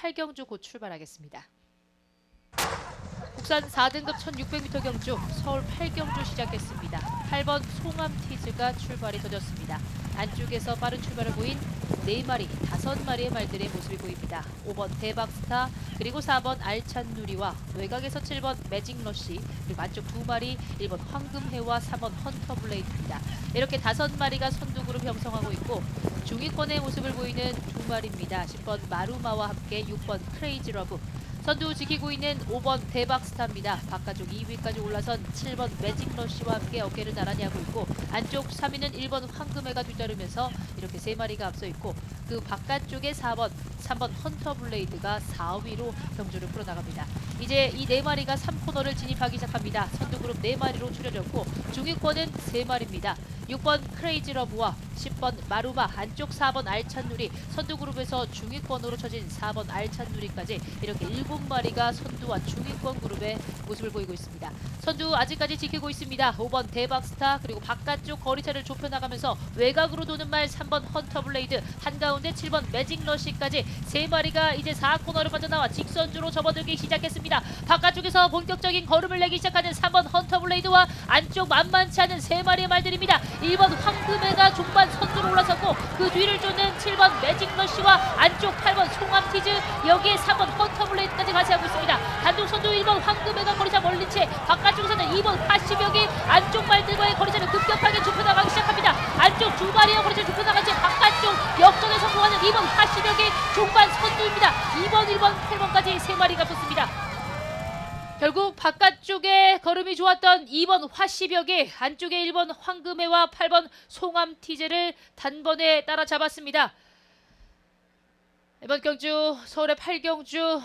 8경주 곧 출발하겠습니다. 국산 4등급 1600m 경주 서울 8경주 시작했습니다. 8번 송암 티즈가 출발이 터졌습니다. 안쪽에서 빠른 출발을 보인 4마리, 5마리의 말들의 모습이 보입니다. 5번 대박스타, 그리고 4번 알찬 누리와 외곽에서 7번 매직 러시, 그리고 안쪽 2마리, 1번 황금해와 3번 헌터 블레이드입니다. 이렇게 5마리가 선두 그룹 형성하고 있고 중위권의 모습을 보이는 2마리입니다. 10번 마루마와 함께 6번 크레이지 러브, 선두 지키고 있는 5번 대박스타입니다. 바깥쪽 2위까지 올라선 7번 매직러시와 함께 어깨를 나란히 하고 있고 안쪽 3위는 1번 황금해가 뒤따르면서 이렇게 세 마리가 앞서 있고 그 바깥쪽에 4번, 3번 헌터블레이드가 4위로 경주를 풀어나갑니다. 이제 이네 마리가 3코너를 진입하기 시작합니다. 선두그룹 네 마리로 추려졌고 중위권은 세 마리입니다. 6번 크레이지 러브와 10번 마루마 안쪽 4번 알찬 누리 선두그룹에서 중위권으로 쳐진 4번 알찬 누리까지 이렇게 7마리가 선두와 중위권 그룹의 모습을 보이고 있습니다. 선두 아직까지 지키고 있습니다. 5번 대박스타 그리고 바깥쪽 거리차를 좁혀나가면서 외곽으로 도는 말 3번 헌터블레이드 한가운데 7번 매직러시까지 세 마리가 이제 4코너를 빠져나와 직선주로 접어들기 시작했습니다. 바깥쪽에서 본격적인 걸음을 내기 시작하는 3번 헌터블레이드와 안쪽 만만치 않은 세 마리의 말들입니다. 1번 황금해가 중반 선두로 올라섰고 그 뒤를 쫓는 7번 매직러시와 안쪽 8번 송암티즈 여기에 3번 헌터블레이드까지 같이 하고 있습니다. 단독 선두 1번 황금해가 거리차 멀린 채 바깥쪽에서는 2번 파시벽이 안쪽 말들과의 거리차를 급격하게 좁혀나가기 시작합니다. 안쪽 두 마리의 거리차를 좁혀나간 채 바깥쪽 역전에 성공하는 2번 파시벽이 중반 선두입니다. 2번, 1번, 8번까지 세 마리가 붙습니다. 결국 바깥쪽에 걸음이 좋았던 2번 화시벽이 안쪽에 1번 황금해와 8번 송암티제를 단번에 따라잡았습니다. 이번 경주 서울의 8경주